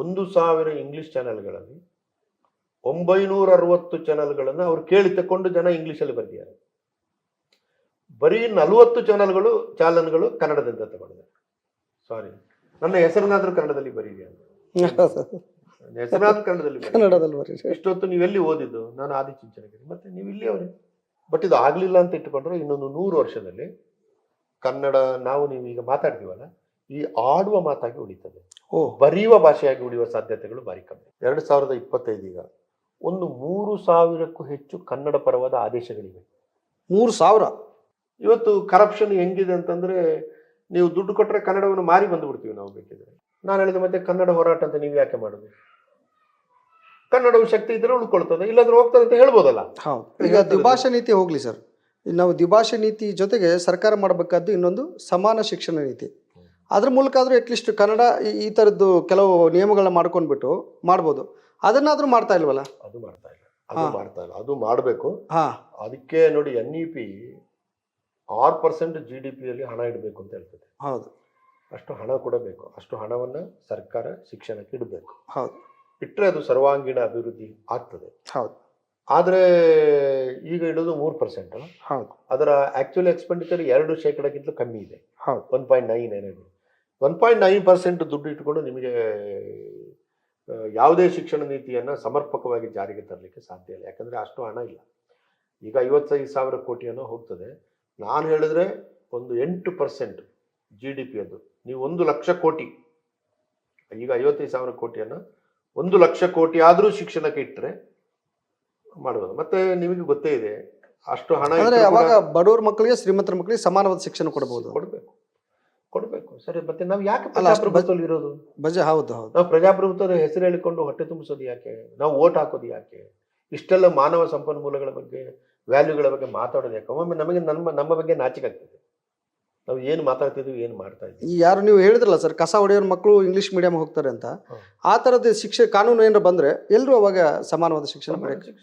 ಒಂದು ಸಾವಿರ ಇಂಗ್ಲಿಷ್ ಚಾನೆಲ್ಗಳಲ್ಲಿ ಒಂಬೈನೂರ ಅರವತ್ತು ಚಾನೆಲ್ಗಳನ್ನು ಅವ್ರು ಕೇಳಿ ತಕೊಂಡು ಜನ ಇಂಗ್ಲಿಷಲ್ಲಿ ಬರೆದಿದ್ದಾರೆ. ಬರೀ ನಲವತ್ತು ಚಾನೆಲ್ಗಳು ಚಾನಲ್ಗಳು ಕನ್ನಡದಿಂದ ತಗೊಂಡಿದ್ದಾರೆ. ಸಾರಿ ನನ್ನ ಹೆಸರನ್ನಾದರೂ ಕನ್ನಡದಲ್ಲಿ ಬರೀರಿ ಹೆಸರನ್ನಾದ್ರೂ ಕನ್ನಡದಲ್ಲಿ. ಕನ್ನಡದಲ್ಲಿ ಬರೀ ಇಷ್ಟೊತ್ತು ನೀವೆಲ್ಲಿ ಓದಿದ್ದು? ನಾನು ಆದಿ ಚಿಂಚನಗಿರಿ. ಮತ್ತೆ ನೀವು ಇಲ್ಲಿ ಅವರೇ. ಬಟ್ ಇದು ಆಗಲಿಲ್ಲ ಅಂತ ಇಟ್ಟುಕೊಂಡ್ರೆ ಇನ್ನೊಂದು ನೂರು ವರ್ಷದಲ್ಲಿ ಕನ್ನಡ ನಾವು ನೀವು ಈಗ ಮಾತಾಡ್ತೀವಲ್ಲ ಈ ಆಡುವ ಮಾತಾಗಿ ಉಳಿತದೆ. ಓ. ಬರೆಯುವ ಭಾಷೆಯಾಗಿ ಉಳಿಯುವ ಸಾಧ್ಯತೆಗಳು ಭಾರಿ ಕಮ್ಮಿ. ಎರಡು ಸಾವಿರದ ಇಪ್ಪತ್ತೈದೀಗ ಈಗ ಒಂದು ಮೂರು ಸಾವಿರಕ್ಕೂ ಹೆಚ್ಚು ಕನ್ನಡ ಪರವಾದ ಆದೇಶಗಳಿವೆ. ಮೂರು ಸಾವಿರ? ಇವತ್ತು ಕರಪ್ಷನ್ ಹೆಂಗಿದೆ ಅಂತಂದ್ರೆ ನೀವು ದುಡ್ಡು ಕೊಟ್ಟರೆ ಕನ್ನಡವನ್ನು ಮಾರಿ ಬಂದು ನಾವು ಬೇಕಿದ್ರೆ. ನಾನು ಹೇಳಿದ ಮತ್ತೆ ಕನ್ನಡ ಹೋರಾಟ ಅಂತ ನೀವು ಯಾಕೆ ಮಾಡೋದು? ಕನ್ನಡವು ಶಕ್ತಿ ಇದ್ರೆ ಉಳ್ಕೊಳ್ತದೆ ಇಲ್ಲಾಂದ್ರೆ ಹೋಗ್ತದೆ ಅಂತ ಹೇಳ್ಬೋದಲ್ಲ? ಈಗ ದ್ವಿಭಾಷಾ ನೀತಿ ಹೋಗ್ಲಿ ಸರ್. ನಾವು ದ್ವಿಭಾಷಾ ನೀತಿ ಜೊತೆಗೆ ಸರ್ಕಾರ ಮಾಡಬೇಕಾದ್ದು ಇನ್ನೊಂದು ಸಮಾನ ಶಿಕ್ಷಣ ನೀತಿ. ಅದ್ರ ಮೂಲಕ ಆದರೂ ಅಟ್ಲೀಸ್ಟ್ ಕನ್ನಡ ಈ- ಥರದ್ದು ಕೆಲವು ನಿಯಮಗಳನ್ನ ಮಾಡ್ಕೊಂಡ್ಬಿಟ್ಟು ಮಾಡ್ಬೋದು. ಅದನ್ನಾದರೂ ಮಾಡ್ತಾ ಇಲ್ವಲ್ಲ? ಅದು ಮಾಡ್ತಾ ಇಲ್ಲ. ಅದು ಮಾಡ್ತಾ ಇಲ್ಲ. ಅದು ಮಾಡಬೇಕು. ಹಾಂ. ಅದಕ್ಕೆ ನೋಡಿ ಎನ್ ಇ ಪಿ ಆರು ಪರ್ಸೆಂಟ್ ಜಿ ಡಿ ಪಿಯಲ್ಲಿ ಹಣ ಇಡಬೇಕು ಅಂತ ಹೇಳ್ತದೆ. ಹೌದು. ಅಷ್ಟು ಹಣ ಕೊಡಬೇಕು. ಅಷ್ಟು ಹಣವನ್ನು ಸರ್ಕಾರ ಶಿಕ್ಷಣಕ್ಕೆ ಇಡಬೇಕು. ಹೌದು. ಇಟ್ಟರೆ ಅದು ಸರ್ವಾಂಗೀಣ ಅಭಿವೃದ್ಧಿ ಆಗ್ತದೆ. ಹೌದು. ಆದರೆ ಈಗ ಇಡೋದು ಮೂರು ಪರ್ಸೆಂಟ್ ಹೌದು. ಅದರ ಆ್ಯಕ್ಚುಲಿ ಎಕ್ಸ್ಪೆಂಡಿಚರ್ ಎರಡು ಶೇಕಡಕ್ಕಿಂತಲೂ ಕಮ್ಮಿ ಇದೆ. ಹೌದು. ಒನ್ ಪಾಯಿಂಟ್ ನೈನ್ ಏನೇನು ಒನ್ ಪಾಯಿಂಟ್ ನೈನ್ ಪರ್ಸೆಂಟ್ ದುಡ್ಡು ಇಟ್ಕೊಂಡು ನಿಮಗೆ ಯಾವುದೇ ಶಿಕ್ಷಣ ನೀತಿಯನ್ನು ಸಮರ್ಪಕವಾಗಿ ಜಾರಿಗೆ ತರಲಿಕ್ಕೆ ಸಾಧ್ಯ ಇಲ್ಲ. ಯಾಕಂದರೆ ಅಷ್ಟು ಹಣ ಇಲ್ಲ. ಈಗ ಐವತ್ತೈದು ಸಾವಿರ ಕೋಟಿಯನ್ನು ಹೋಗ್ತದೆ. ನಾನು ಹೇಳಿದ್ರೆ ಒಂದು ಎಂಟು ಪರ್ಸೆಂಟ್ ಜಿ ಡಿ ಪಿ ಅದು ನೀವು ಒಂದು ಲಕ್ಷ ಕೋಟಿ ಈಗ ಐವತ್ತೈದು ಸಾವಿರ ಕೋಟಿಯನ್ನು ಒಂದು ಲಕ್ಷ ಕೋಟಿ ಆದರೂ ಶಿಕ್ಷಣಕ್ಕೆ ಇಟ್ಟರೆ ಮಾಡ್ಬೋದು. ಮತ್ತೆ ನಿಮಗೆ ಗೊತ್ತೇ ಇದೆ ಅಷ್ಟು ಹಣ ಬಡವ್ರ ಮಕ್ಕಳಿಗೆ ಶ್ರೀಮಂತರ ಮಕ್ಕಳಿಗೆ ಸಮಾನವಾದ ಶಿಕ್ಷಣ ಕೊಡಬಹುದು ಕೊಡ್ಬೇಕು. ಸರಿ ಮತ್ತೆ ನಾವು ಯಾಕೆ ಪ್ರಜಾಪ್ರಭುತ್ವದಲ್ಲಿ ಇರೋದು? ಬಜ ಹೌದು ಹೌದು. ನಾವು ಪ್ರಜಾಪ್ರಭುತ್ವದ ಹೆಸರು ಹೇಳಿಕೊಂಡು ಹೊಟ್ಟೆ ತುಂಬಿಸೋದು ಯಾಕೆ? ನಾವು ಓಟ್ ಹಾಕೋದು ಯಾಕೆ? ಇಷ್ಟೆಲ್ಲ ಮಾನವ ಸಂಪನ್ಮೂಲಗಳ ಬಗ್ಗೆ ವ್ಯಾಲ್ಯೂಗಳ ಬಗ್ಗೆ ಮಾತಾಡೋದು ಯಾಕೆ? ಒಮ್ಮೆ ನಮಗೆ ನಮ್ಮ ನಮ್ಮ ಬಗ್ಗೆ ನಾಚಿಕೆ ಆಗ್ತದೆ ನಾವು ಏನು ಮಾತಾಡ್ತಿದ್ವಿ ಏನು ಮಾಡ್ತಾ ಇದ್ವಿ. ಈ ಯಾರು ನೀವು ಹೇಳಿದ್ರಲ್ಲ ಸರ್ ಕಸ ಹೊಡೆಯೋರ್ ಮಕ್ಕಳು ಇಂಗ್ಲಿಷ್ ಮೀಡಿಯಂ ಹೋಗ್ತಾರೆ ಅಂತ. ಆ ಥರದ ಶಿಕ್ಷೆ ಕಾನೂನು ಏನಾರ ಬಂದ್ರೆ ಎಲ್ಲರೂ ಅವಾಗ ಸಮಾನವಾದ ಶಿಕ್ಷಣ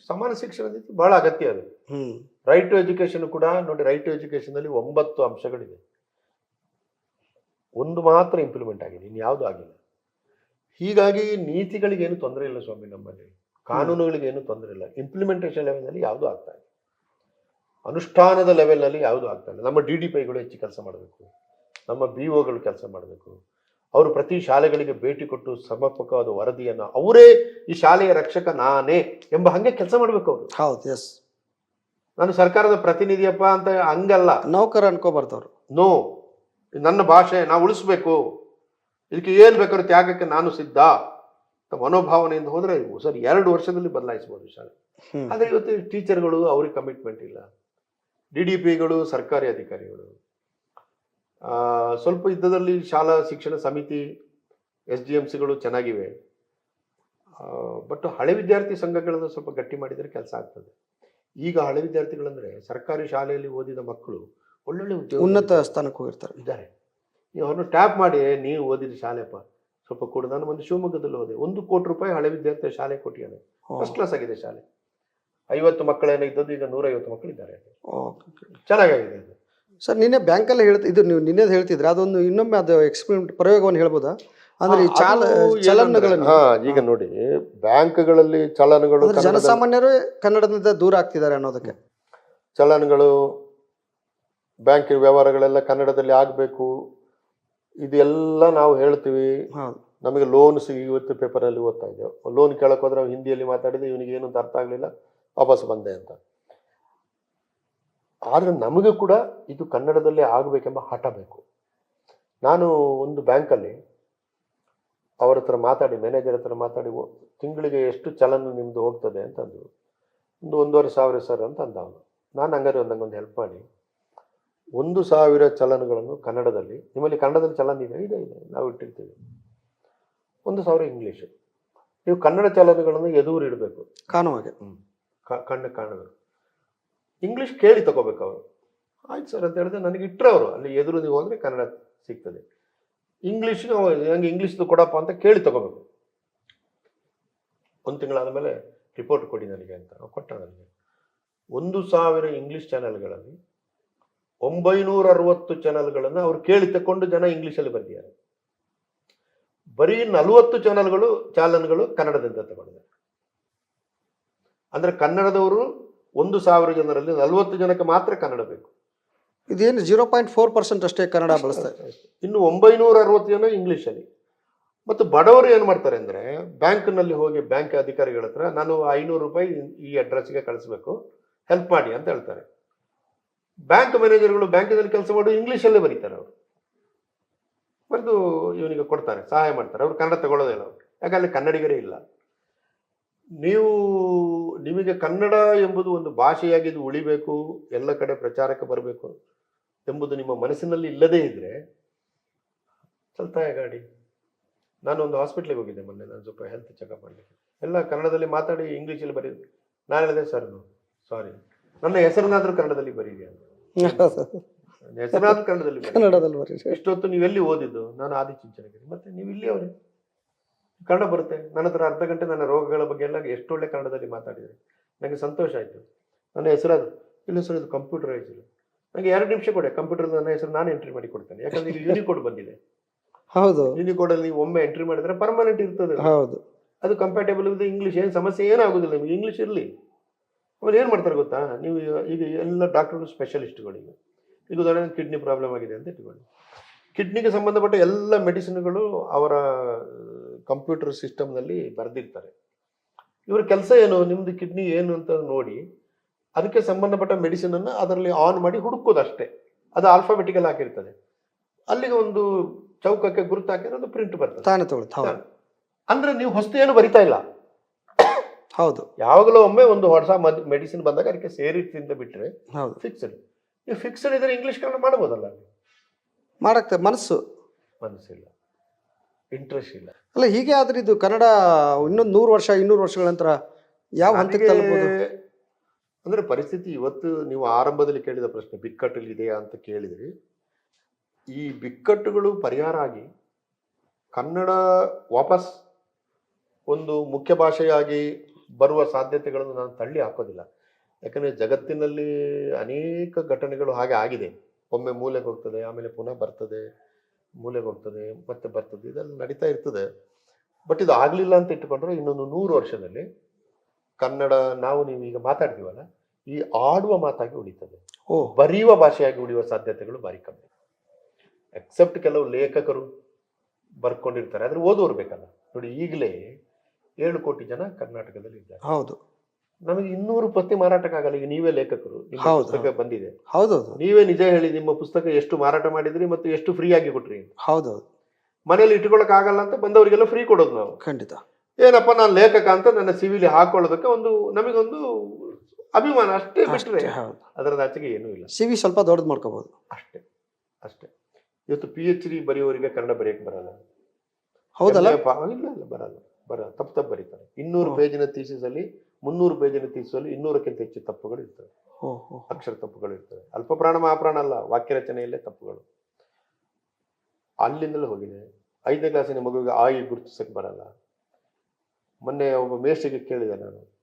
ಸಮಾನ ಶಿಕ್ಷಣ ಬಹಳ ಅಗತ್ಯ ಅದು. ಹ್ಮ್. ರೈಟ್ ಟು ಎಜುಕೇಶನ್ ಕೂಡ ನೋಡಿ ರೈಟ್ ಟು ಎಜುಕೇಶನ್ ಅಲ್ಲಿ ಒಂಬತ್ತು ಅಂಶಗಳಿದೆ. ಒಂದು ಮಾತ್ರ ಇಂಪ್ಲಿಮೆಂಟ್ ಆಗಿದೆ ಇನ್ಯಾವುದು ಆಗಿಲ್ಲ. ಹೀಗಾಗಿ ನೀತಿಗಳಿಗೇನು ತೊಂದರೆ ಇಲ್ಲ ಸ್ವಾಮಿ ನಮ್ಮಲ್ಲಿ. ಕಾನೂನುಗಳಿಗೇನು ತೊಂದರೆ ಇಲ್ಲ. ಇಂಪ್ಲಿಮೆಂಟೇಷನ್ ಲೆವೆಲ್ನಲ್ಲಿ ಯಾವುದು ಆಗ್ತಾ ಇಲ್ಲ. ಅನುಷ್ಠಾನದ ಲೆವೆಲ್ನಲ್ಲಿ ಯಾವುದು ಆಗ್ತಾ ಇಲ್ಲ. ನಮ್ಮ ಡಿ ಡಿ ಪೈಗಳು ಹೆಚ್ಚು ಕೆಲಸ ಮಾಡಬೇಕು. ನಮ್ಮ ಬಿ ಒಗಳು ಕೆಲಸ ಮಾಡಬೇಕು. ಅವರು ಪ್ರತಿ ಶಾಲೆಗಳಿಗೆ ಭೇಟಿ ಕೊಟ್ಟು ಸಮರ್ಪಕವಾದ ವರದಿಯನ್ನು ಅವರೇ ಈ ಶಾಲೆಯ ರಕ್ಷಕ ನಾನೇ ಎಂಬ ಹಾಗೆ ಕೆಲಸ ಮಾಡಬೇಕು ಅವರು. ಹೌದು ಎಸ್ ನಾನು ಸರ್ಕಾರದ ಪ್ರತಿನಿಧಿಯಪ್ಪ ಅಂತ ಹಂಗಲ್ಲ. ನೌಕರ ಅನ್ಕೋಬಾರ್ದವ್ರು ನೋ ನನ್ನ ಭಾಷೆ ನಾವು ಉಳಿಸ್ಬೇಕು. ಇದಕ್ಕೆ ಏನು ಬೇಕಾದ್ರೂ ತ್ಯಾಗಕ್ಕೆ ನಾನು ಸಿದ್ಧ. ಮನೋಭಾವನೆಯಿಂದ ಹೋದ್ರೆ ಸರ್ ಎರಡು ವರ್ಷದಲ್ಲಿ ಬದಲಾಯಿಸ್ಬೋದು ಶಾಲೆ ಆದರೆ ಇವತ್ತು ಟೀಚರ್ಗಳು ಅವ್ರಿಗೆ ಕಮಿಟ್ಮೆಂಟ್ ಇಲ್ಲ. ಡಿ ಡಿ ಪಿಗಳು ಸರ್ಕಾರಿ ಅಧಿಕಾರಿಗಳು. ಆ, ಸ್ವಲ್ಪ ಯುದ್ಧದಲ್ಲಿ ಶಾಲಾ ಶಿಕ್ಷಣ ಸಮಿತಿ ಎಸ್ ಡಿ ಎಂ ಸಿಗಳು ಚೆನ್ನಾಗಿವೆ. ಬಟ್ ಹಳೆ ವಿದ್ಯಾರ್ಥಿ ಸಂಘಗಳನ್ನು ಸ್ವಲ್ಪ ಗಟ್ಟಿ ಮಾಡಿದರೆ ಕೆಲಸ ಆಗ್ತದೆ. ಈಗ ಹಳೆ ವಿದ್ಯಾರ್ಥಿಗಳಂದ್ರೆ ಸರ್ಕಾರಿ ಶಾಲೆಯಲ್ಲಿ ಓದಿದ ಮಕ್ಕಳು ಒಳ್ಳೊಳ್ಳೆ ಉದ್ಯೋಗ ಉನ್ನತ ಸ್ಥಾನಕ್ಕೆ ಹೋಗಿರ್ತಾರೆ. ಇದ್ದಾರೆ. ನೀವು ಅವನು ಟ್ಯಾಪ್ ಮಾಡಿ ನೀವು ಓದಿದ ಶಾಲೆಪ್ಪ ಸ್ವಲ್ಪ ಕೊಡು. ನಾನು ಒಂದು ಶಿವಮೊಗ್ಗದಲ್ಲಿ ಓದೆ. ಒಂದು ಕೋಟಿ ರೂಪಾಯಿ ಹಳೆ ವಿದ್ಯಾರ್ಥಿ ಶಾಲೆ ಕೊಟ್ಟಿದ್ದಾನೆ ಫಸ್ಟ್ ಕ್ಲಾಸ್ ಆಗಿದೆ ಶಾಲೆ. ಐವತ್ತು ಮಕ್ಕಳೇನೋ ಇದ್ದದ್ದು ಈಗ ನೂರೈವತ್ತು ಮಕ್ಕಳಿದ್ದಾರೆ ಓಕೆ. ಚೆನ್ನಾಗಿದೆ ಅದು. ಸರ್ ನಿನ್ನೆ ಬ್ಯಾಂಕಲ್ಲಿ ಹೇಳ್ತಾ ಇದು ನೀವು ನಿನ್ನೆ ಹೇಳ್ತಿದ್ರೆ? ಅದೊಂದು ಇನ್ನೊಮ್ಮೆ ಅದು ಎಕ್ಸ್ಪೆರಿಮೆಂಟ್ ಪ್ರಯೋಗವನ್ನು ಹೇಳ್ಬೋದಾ? ಅಂದ್ರೆ ಈ ಚಾಲ ಚಲನಗಳನ್ನು. ಹಾ ಈಗ ನೋಡಿ ಬ್ಯಾಂಕ್ಗಳಲ್ಲಿ ಚಲನಗಳು ಜನಸಾಮಾನ್ಯರು ಕನ್ನಡದಿಂದ ದೂರ ಆಗ್ತಿದ್ದಾರೆ ಅನ್ನೋದಕ್ಕೆ. ಚಲನ್ಗಳು ಬ್ಯಾಂಕಿನ ವ್ಯವಹಾರಗಳೆಲ್ಲ ಕನ್ನಡದಲ್ಲಿ ಆಗಬೇಕು. ಇದೆಲ್ಲ ನಾವು ಹೇಳ್ತೀವಿ. ಹೌದು. ನಮಗೆ ಲೋನ್ ಇವತ್ತು ಪೇಪರಲ್ಲಿ ಓದ್ತಾ ಇದ್ದೇವೆ. ಲೋನ್ ಕೇಳಕ್ ಹೋದ್ರೆ ಅವ್ನು ಹಿಂದಿಯಲ್ಲಿ ಮಾತಾಡಿದ್ರೆ ಇವನಿಗೆ ಏನು ಅಂತ ಅರ್ಥ ಆಗಲಿಲ್ಲ. ವಾಪಸ್ ಬಂದೆ ಅಂತ. ಆದರೆ ನಮಗೆ ಕೂಡ ಇದು ಕನ್ನಡದಲ್ಲೇ ಆಗಬೇಕೆಂಬ ಹಠ ಬೇಕು. ನಾನು ಒಂದು ಬ್ಯಾಂಕಲ್ಲಿ ಅವ್ರ ಹತ್ರ ಮಾತಾಡಿ ಮ್ಯಾನೇಜರ್ ಹತ್ರ ಮಾತಾಡಿ "ಓ, ತಿಂಗಳಿಗೆ ಎಷ್ಟು ಚಲನ ನಿಮ್ಮದು ಹೋಗ್ತದೆ ಅಂತಂದು ಒಂದು ಒಂದೂವರೆ ಸಾವಿರ ಸರ್ ಅಂತ ಅಂದ ಅವನು. ನಾನು ಹಂಗಾರೆ ಒಂದು ನಂಗೊಂದು ಹೆಲ್ಪ್ ಮಾಡಿ. ಒಂದು ಸಾವಿರ ಚಲನಗಳನ್ನು ಕನ್ನಡದಲ್ಲಿ ನಿಮ್ಮಲ್ಲಿ ಕನ್ನಡದಲ್ಲಿ ಚಲನ ಇದೆ ಇದೆ ಇದೆ. ನಾವು ಇಟ್ಟಿರ್ತೀವಿ. ಒಂದು ಸಾವಿರ ಇಂಗ್ಲೀಷು ನೀವು ಕನ್ನಡ ಚಲನಗಳನ್ನು ಎದುರು ಇಡಬೇಕು. ಕಾಣುವಾಗೆ. ಕಣ್ಣು ಕಾಣಬೇಕು ಇಂಗ್ಲೀಷ್ ಕೇಳಿ ತಗೋಬೇಕು ಅವರು. ಆಯ್ತು ಸರ್ ಅಂತ ಹೇಳಿದ್ರೆ ನನಗೆ ಇಟ್ಟರೆ ಅವರು. ಅಲ್ಲಿ ಎದುರು ನೀವು ಹೋದರೆ ಕನ್ನಡ ಸಿಗ್ತದೆ. ಇಂಗ್ಲೀಷ್ ನಂಗೆ ಇಂಗ್ಲೀಷ್ದು ಕೊಡಪ್ಪ ಅಂತ ಕೇಳಿ ತಗೋಬೇಕು. ಒಂದು ತಿಂಗಳಾದ ಮೇಲೆ ರಿಪೋರ್ಟ್ ಕೊಡಿ ನನಗೆ ಅಂತ. ಕೊಟ್ಟ ನನಗೆ. ಒಂದು ಸಾವಿರ ಇಂಗ್ಲೀಷ್ ಚಾನೆಲ್ಗಳಲ್ಲಿ ಒಂಬೈನೂರ ಅರವತ್ತು ಚಾನೆಲ್ಗಳನ್ನು ಅವ್ರು ಕೇಳಿ ತಕೊಂಡು ಜನ ಇಂಗ್ಲಿಷಲ್ಲಿ ಬರ್ದಿದ್ದಾರೆ. ಬರೀ ನಲವತ್ತು ಚಾನಲ್ಗಳು ಚಾನಲ್ಗಳು ಕನ್ನಡದಿಂದ ತಗೊಂಡಿದ್ದಾರೆ. ಅಂದ್ರೆ ಕನ್ನಡದವರು ಒಂದು ಸಾವಿರ ಜನರಲ್ಲಿ ನಲವತ್ತು ಜನಕ್ಕೆ ಮಾತ್ರ ಕನ್ನಡ ಬೇಕು. ಇದೇನು ಜೀರೋ ಪಾಯಿಂಟ್ ಫೋರ್ ಪರ್ಸೆಂಟ್ ಅಷ್ಟೇ ಕನ್ನಡ ಬಳಸ್ತಾರೆ ಇನ್ನು ಒಂಬೈನೂರ ಅರವತ್ತು ಜನ ಇಂಗ್ಲೀಷಲ್ಲಿ ಮತ್ತು ಬಡವರು ಏನು ಮಾಡ್ತಾರೆ ಅಂದರೆ ಬ್ಯಾಂಕ್ನಲ್ಲಿ ಹೋಗಿ ಬ್ಯಾಂಕ್ ಅಧಿಕಾರಿಗಳ ಹತ್ರ ನಾನು ಐನೂರು ರೂಪಾಯಿ ಈ ಅಡ್ರೆಸ್ಗೆ ಕಳಿಸ್ಬೇಕು ಹೆಲ್ಪ್ ಮಾಡಿ ಅಂತ ಹೇಳ್ತಾರೆ. ಬ್ಯಾಂಕ್ ಮ್ಯಾನೇಜರ್ಗಳು ಬ್ಯಾಂಕಿನಲ್ಲಿ ಕೆಲಸ ಮಾಡು ಇಂಗ್ಲೀಷಲ್ಲೇ ಬರೀತಾರೆ ಅವರು. ಬರೆದು ಇವನಿಗೆ ಕೊಡ್ತಾರೆ, ಸಹಾಯ ಮಾಡ್ತಾರೆ. ಅವರು ಕನ್ನಡ ತಗೊಳ್ಳೋದಿಲ್ಲ ಅವರು. ಯಾಕಂದ್ರೆ ಕನ್ನಡಿಗರೇ ಇಲ್ಲ. ನೀವು, ನಿಮಗೆ ಕನ್ನಡ ಎಂಬುದು ಒಂದು ಭಾಷೆಯಾಗಿದ್ದು ಉಳಿಬೇಕು, ಎಲ್ಲ ಕಡೆ ಪ್ರಚಾರಕ್ಕೆ ಬರಬೇಕು ಎಂಬುದು ನಿಮ್ಮ ಮನಸ್ಸಿನಲ್ಲಿ ಇಲ್ಲದೇ ಇದ್ದರೆ ಚಲ್ತಾಯ ಗಾಡಿ. ನಾನು ಒಂದು ಹಾಸ್ಪಿಟ್ಲಿಗೆ ಹೋಗಿದ್ದೆ ಮೊನ್ನೆ, ನಾನು ಸ್ವಲ್ಪ ಹೆಲ್ತ್ ಚೆಕಪ್ ಮಾಡಲಿಕ್ಕೆ. ಎಲ್ಲ ಕನ್ನಡದಲ್ಲಿ ಮಾತಾಡಿ ಇಂಗ್ಲೀಷಲ್ಲಿ ಬರೀ, ನಾನು ಹೇಳಿದೆ, ಸರ್ ಸಾರಿ ನನ್ನ ಹೆಸರನ್ನಾದರೂ ಕನ್ನಡದಲ್ಲಿ ಬರೀರಿ ಅಂತ. ಹೆಸರನ್ನಾದ್ರೂ ಕನ್ನಡದಲ್ಲಿ ಕನ್ನಡದಲ್ಲಿ ಬರೀ. ಇಷ್ಟೊತ್ತು ನೀವು ಎಲ್ಲಿ ಓದಿದ್ದು? ನಾನು ಆದಿಚುಂಚನಗಿರಿ ಮತ್ತೆ ನೀವು ಇಲ್ಲಿ ಅವರೇ. ಕನ್ನಡ ಬರುತ್ತೆ. ನನ್ನ ಹತ್ರ ಅರ್ಧ ಗಂಟೆ ನನ್ನ ರೋಗಗಳ ಬಗ್ಗೆ ಎಲ್ಲ ಎಷ್ಟೊಳ್ಳೆ ಕನ್ನಡದಲ್ಲಿ ಮಾತಾಡಿದ್ರಿ ನನಗೆ ಸಂತೋಷ ಆಯಿತು. ನನ್ನ ಹೆಸರಾದ್ರು ಇಲ್ಲ ಸರ್ ಇದು ಹೆಸರು. ನನಗೆ ಎರಡು ನಿಮಿಷ ಕೊಡಿ. ಕಂಪ್ಯೂಟರ್ ನನ್ನ ಹೆಸರು ನಾನು ಎಂಟ್ರಿ ಮಾಡಿ ಕೊಡ್ತೇನೆ. ಯಾಕಂದ್ರೆ ಈಗ ಯೂನಿಕೋಡ್ ಬಂದಿದೆ. ಹೌದು. ಯೂನಿಕೋಡ್ ಅಲ್ಲಿ ಒಮ್ಮೆ ಎಂಟ್ರಿ ಮಾಡಿದ್ರೆ ಪರ್ಮನೆಂಟ್ ಇರ್ತದೆ ಅದು. ಹೌದು. ಅದು ಕಂಪ್ಯಾಟೇಬಲ್ ವಿತ್ ಇಂಗ್ಲೀಷ್ ಏನು ಸಮಸ್ಯೆ ಏನಾಗುದಿಲ್ಲ ನಿಮ್ಗೆ. ಇಂಗ್ಲೀಷ್ ಇರಲಿ. ಆಮೇಲೆ ಏನು ಮಾಡ್ತಾರೆ ಗೊತ್ತಾ? ನೀವು ಈಗ ಎಲ್ಲ ಡಾಕ್ಟರ್ ಸ್ಪೆಷಲಿಸ್ಟ್ಗಳು ಈಗ. ಈಗ ಉದಾಹರಣೆ ಕಿಡ್ನಿ ಪ್ರಾಬ್ಲಮ್ ಆಗಿದೆ ಅಂತ ಇಟ್ಕೊಳ್ಳಿ. ಕಿಡ್ನಿಗೆ ಸಂಬಂಧಪಟ್ಟ ಎಲ್ಲ ಮೆಡಿಸಿನ್ಗಳು ಅವರ ಕಂಪ್ಯೂಟರ್ ಸಿಸ್ಟಮ್ನಲ್ಲಿ ಬರೆದಿರ್ತಾರೆ. ಇವರ ಕೆಲಸ ಏನು? ನಿಮ್ಮದು ಕಿಡ್ನಿ ಏನು ಅಂತ ನೋಡಿ ಅದಕ್ಕೆ ಸಂಬಂಧಪಟ್ಟ ಮೆಡಿಸಿನನ್ನು ಅದರಲ್ಲಿ ಆನ್ ಮಾಡಿ ಹುಡುಕೋದು ಅಷ್ಟೇ. ಅದು ಆಲ್ಫಾಬೆಟಿಕಲ್ ಹಾಕಿರ್ತದೆ. ಅಲ್ಲಿಗೆ ಒಂದು ಚೌಕಕ್ಕೆ ಗುರುತು ಹಾಕಿದ್ರೆ ಅದು ಪ್ರಿಂಟ್ ಬರ್ತದೆ. ತಾನೇ ತಗೊಳ್ಳಿ ಅಂದ್ರೆ ನೀವು ಹೊಸ್ತು ಏನು ಬರಿತಾ ಇಲ್ಲ. ಹೌದು. ಯಾವಾಗಲೂ ಒಮ್ಮೆ ಒಂದು ಹೊಸ ಮೆಡಿಸಿನ್ ಬಂದಾಗ ಅದಕ್ಕೆ ಸೇರಿಟ್ಟಿಂದ ಬಿಟ್ಟರೆ ಹೌದು. ಫಿಕ್ಸ್ಡ್ ನೀವು ಫಿಕ್ಸ್ಡ್ ಇದ್ರೆ ಇಂಗ್ಲಿಷ್ ಕನ್ನಡ ಮಾಡ್ಬೋದಲ್ಲ ಮಾಡಕ್ಕೆ ಮನಸ್ಸು. ಮನಸ್ಸಿಲ್ಲ. ಇಂಟ್ರೆಸ್ಟ್ ಇಲ್ಲ. ಅಲ್ಲ ಹೀಗೆ ಆದ್ರೆ ಇದು ಕನ್ನಡ ಇನ್ನೊಂದು ನೂರು ವರ್ಷ ಇನ್ನೂರು ವರ್ಷಗಳ ನಂತರ ಯಾವ ಹಂತಕ್ಕೆ ತಲುಪೋದು ಅಂದರೆ ಅಂದ್ರೆ ಪರಿಸ್ಥಿತಿ ಇವತ್ತು ನೀವು ಆರಂಭದಲ್ಲಿ ಕೇಳಿದ ಪ್ರಶ್ನೆ ಬಿಕ್ಕಟ್ಟಲ್ಲಿ ಇದೆಯಾ ಅಂತ ಕೇಳಿದ್ರಿ ಈ ಬಿಕ್ಕಟ್ಟುಗಳು ಪರಿಹಾರ ಆಗಿ ಕನ್ನಡ ವಾಪಸ್ ಒಂದು ಮುಖ್ಯ ಭಾಷೆಯಾಗಿ ಬರುವ ಸಾಧ್ಯತೆಗಳನ್ನು ನಾನು ತಳ್ಳಿ ಹಾಕೋದಿಲ್ಲ. ಯಾಕಂದರೆ ಜಗತ್ತಿನಲ್ಲಿ ಅನೇಕ ಘಟನೆಗಳು ಹಾಗೆ ಆಗಿದೆ. ಒಮ್ಮೆ ಮೂಲೆಗೆ ಹೋಗ್ತದೆ ಆಮೇಲೆ ಪುನಃ ಬರ್ತದೆ ಮೂಲೆಗೆ ಹೋಗ್ತದೆ ಮತ್ತೆ ಬರ್ತದೆ ಇದೆಲ್ಲ ನಡೀತಾ ಇರ್ತದೆ. ಬಟ್ ಇದು ಆಗಲಿಲ್ಲ ಅಂತ ಇಟ್ಟುಕೊಂಡ್ರೆ ಇನ್ನೊಂದು ನೂರು ವರ್ಷದಲ್ಲಿ ಕನ್ನಡ ನಾವು ನೀವು ಈಗ ಮಾತಾಡ್ತೀವಲ್ಲ ಈ ಆಡುವ ಮಾತಾಗಿ ಉಳಿತದೆ. ಓ. ಬರೆಯುವ ಭಾಷೆಯಾಗಿ ಉಳಿಯುವ ಸಾಧ್ಯತೆಗಳು ಭಾರಿ ಕಮ್ಮಿ. ಎಕ್ಸೆಪ್ಟ್ ಕೆಲವು ಲೇಖಕರು ಬರ್ಕೊಂಡಿರ್ತಾರೆ ಆದರೆ ಓದೋರು ಬೇಕಲ್ಲ. ನೋಡಿ ಈಗಲೇ ಏಳು ಕೋಟಿ ಜನ ಕರ್ನಾಟಕದಲ್ಲಿ ಇದ್ದಾರೆ. ಹೌದು. ನಮಗೆ ಇನ್ನೂರು ಪ್ರತಿ ಮಾರಾಟಕ್ಕಾಗಲ್ಲ ಈಗ ನೀವೇ ಲೇಖಕರು ನಿಮ್ಮ ಹೌದು, ಪುಸ್ತಕ ಬಂದಿದೆ. ಹೌದೌದು. ನೀವೇ ನಿಜ ಹೇಳಿ ನಿಮ್ಮ ಪುಸ್ತಕ ಎಷ್ಟು ಮಾರಾಟ ಮಾಡಿದ್ರಿ ಮತ್ತು ಎಷ್ಟು ಫ್ರೀ ಆಗಿ ಕೊಟ್ರಿ ಅಂತ. ಹೌದೌದು. ಮನೇಲಿ ಇಟ್ಕೊಳಕ್ ಆಗಲ್ಲ ಅಂತ ಬಂದವರಿಗೆಲ್ಲ ಫ್ರೀ ಕೊಡೋದು ನಾವು. ಖಂಡಿತ. ಏನಪ್ಪ ನಾನು ಲೇಖಕ ಅಂತ ನನ್ನ ಸಿವಿಲಿ ಹಾಕೊಳ್ಳೋದಕ್ಕೆ ಒಂದು ನಮಗೊಂದು ಅಭಿಮಾನ ಅಷ್ಟೇ ಬಿಟ್ರೆ ಅಷ್ಟೇ ಹೌದು. ಅದರದ ಆಚೆಗೆ ಏನೂ ಇಲ್ಲ. ಸಿವಿ ಸ್ವಲ್ಪ ದೊಡ್ಡದು ಮಾಡ್ಕೋಬಹುದು ಅಷ್ಟೇ ಅಷ್ಟೇ. ಇವತ್ತು ಪಿ ಎಚ್ ಡಿ ಬರೆಯುವವರಿಗೆ ಕನ್ನಡ ಬರೆಯಕ್ಕೆ ಬರಲ್ಲ. ಹೌದಲ್ಲ? MA ಪಾ- ಇಲ್ಲ ಇಲ್ಲ ಬರಲ್ಲ. ಬರಲ್ಲ ತಪ್ಪು ತಪ್ಪು ಬರೀತಾರೆ. ಇನ್ನೂರು. ಪೇಜಿನ ಅಲ್ಲಿ ಮುನ್ನೂರು ಪೇಜಿನ ಅಲ್ಲಿ ಇನ್ನೂರಕ್ಕಿಂತ ಹೆಚ್ಚು ತಪ್ಪುಗಳು ಇರ್ತವೆ. ಅಕ್ಷರ ತಪ್ಪುಗಳು ಇರ್ತವೆ. ಅಲ್ಪ ಪ್ರಾಣ ಮಹಾಪ್ರಾಣ ಅಲ್ಲ ವಾಕ್ಯ ರಚನೆಯಲ್ಲೇ ತಪ್ಪುಗಳು. ಅಲ್ಲಿಂದಲೇ ಹೋಗಿದೆ. ಐದನೇ ಕ್ಲಾಸಿನ ಮಗುವಿಗೆ ಆ ಈ ಗುರುತಿಸಕ್ಕೆ ಬರಲ್ಲ. ಮೊನ್ನೆ ಒಬ್ಬ ಮೇಷ್ಟಿಗೆ ಕೇಳಿದೆ ನಾನು.